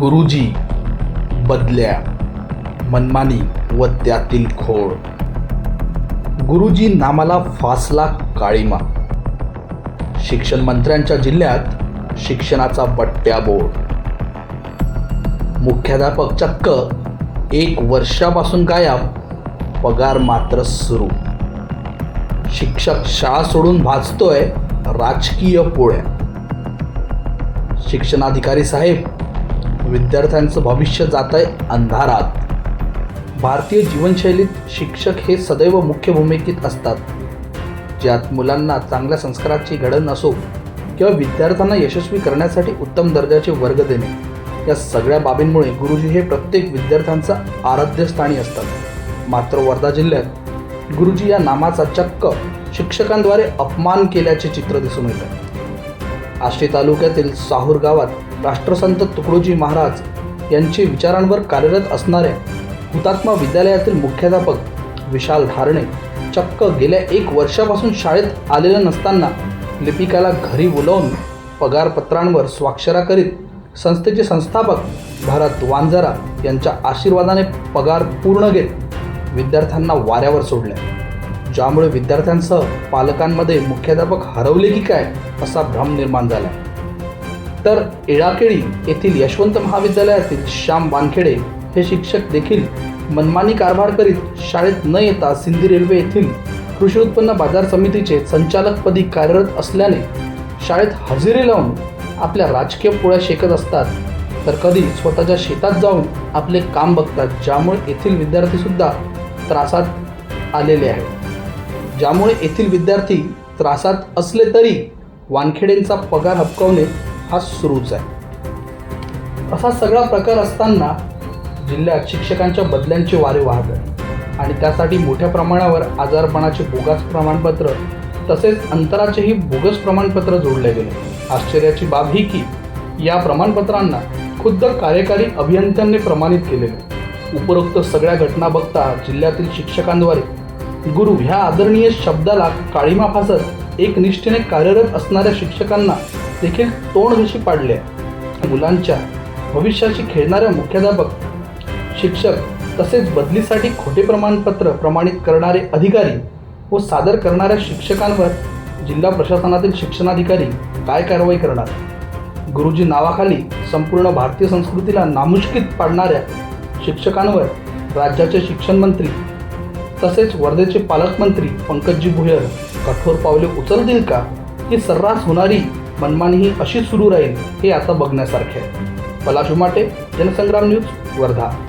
गुरुजी बदल्या मनमानी व त्यातील खोड. गुरुजी नामाला फासला काळीमा. शिक्षण मंत्र्यांच्या जिल्ह्यात शिक्षणाचा बट्ट्या बोर्ड. मुख्याध्यापक चक्क एक वर्षापासून गायब पगार मात्र सुरू. शिक्षक शाळा सोडून भाजतोय राजकीय पोळ्या. शिक्षणाधिकारी साहेब विद्यार्थ्यांचं भविष्य जात आहे अंधारात. भारतीय जीवनशैलीत शिक्षक हे सदैव मुख्य भूमिकेत असतात. ज्यात मुलांना चांगल्या संस्काराची घडण असो किंवा विद्यार्थ्यांना यशस्वी करण्यासाठी उत्तम दर्जाचे वर्ग देणे या सगळ्या बाबींमुळे गुरुजी हे प्रत्येक विद्यार्थ्यांचा आराध्यस्थानी असतात. मात्र वर्धा जिल्ह्यात गुरुजी या नामाचा चक्क शिक्षकांद्वारे अपमान केल्याचे चित्र दिसून येतं. आष्टी तालुक्यातील साहूर गावात राष्ट्रसंत तुकडोजी महाराज यांचे विचारांवर कार्यरत असणाऱ्या हुतात्मा विद्यालयातील मुख्याध्यापक विशाल धारणे चक्क गेल्या एक वर्षापासून शाळेत आलेलं नसताना लिपिकाला घरी बोलावून पगारपत्रांवर स्वाक्षरा करीत संस्थेचे संस्थापक भारत वांजारा यांच्या आशीर्वादाने पगार पूर्ण घेत विद्यार्थ्यांना वाऱ्यावर सोडले ज्यामुळे विद्यार्थ्यांसह पालकांमध्ये मुख्याध्यापक हरवले की काय असा भ्रम निर्माण झाला. तर एळाकेळी येथील यशवंत महाविद्यालयातील श्याम वानखेडे हे शिक्षक देखील मनमानी कारभार करीत शाळेत न येता सिंधी रेल्वे येथील कृषी उत्पन्न बाजार समितीचे संचालकपदी कार्यरत असल्याने शाळेत हजेरी लावून आपल्या राजकीय पोळ्या शेकत असतात. तर कधी स्वतःच्या शेतात जाऊन आपले काम बघतात ज्यामुळे येथील विद्यार्थीसुद्धा त्रासात आलेले आहेत. ज्यामुळे येथील विद्यार्थी त्रासात असले तरी वानखेडेंचा पगार हपकावणे हा सुरूच आहे. असा सगळा प्रकार असताना जिल्ह्यात शिक्षकांच्या बदल्यांचे वारे वाहत आहे आणि त्यासाठी मोठ्या प्रमाणावर आजारपणाचे बोगस प्रमाणपत्र तसेच अंतराचेही बोगस प्रमाणपत्र जोडले गेले. आश्चर्याची बाब ही की या प्रमाणपत्रांना खुद्द कार्यकारी अभियंत्यांनी प्रमाणित केलेले. उपरोक्त सगळ्या घटना बघता जिल्ह्यातील शिक्षकांद्वारे गुरु ह्या आदरणीय शब्दाला काळीमा फासत एक निष्ठेने कार्यरत असणाऱ्या शिक्षकांना देखील तोंड घशी पाडले. मुलांच्या भविष्याशी खेळणाऱ्या मुख्याध्यापक शिक्षक तसेच बदलीसाठी खोटे प्रमाणपत्र प्रमाणित करणारे अधिकारी व सादर करणाऱ्या शिक्षकांवर जिल्हा प्रशासनातील शिक्षणाधिकारी काय कारवाई करणार? गुरुजी नावाखाली संपूर्ण भारतीय संस्कृतीला नामुष्कीत पाडणाऱ्या शिक्षकांवर राज्याचे शिक्षण मंत्री तसेच वर्धेचे पालकमंत्री पंकजी भुयर कठोर पावले उचलतील का? ही सर्रास होणारी मनमानी ही अशी सुरू राहील हे आता बघण्यासारखे आहे. पलाश उमाटे जनसंग्राम न्यूज वर्धा.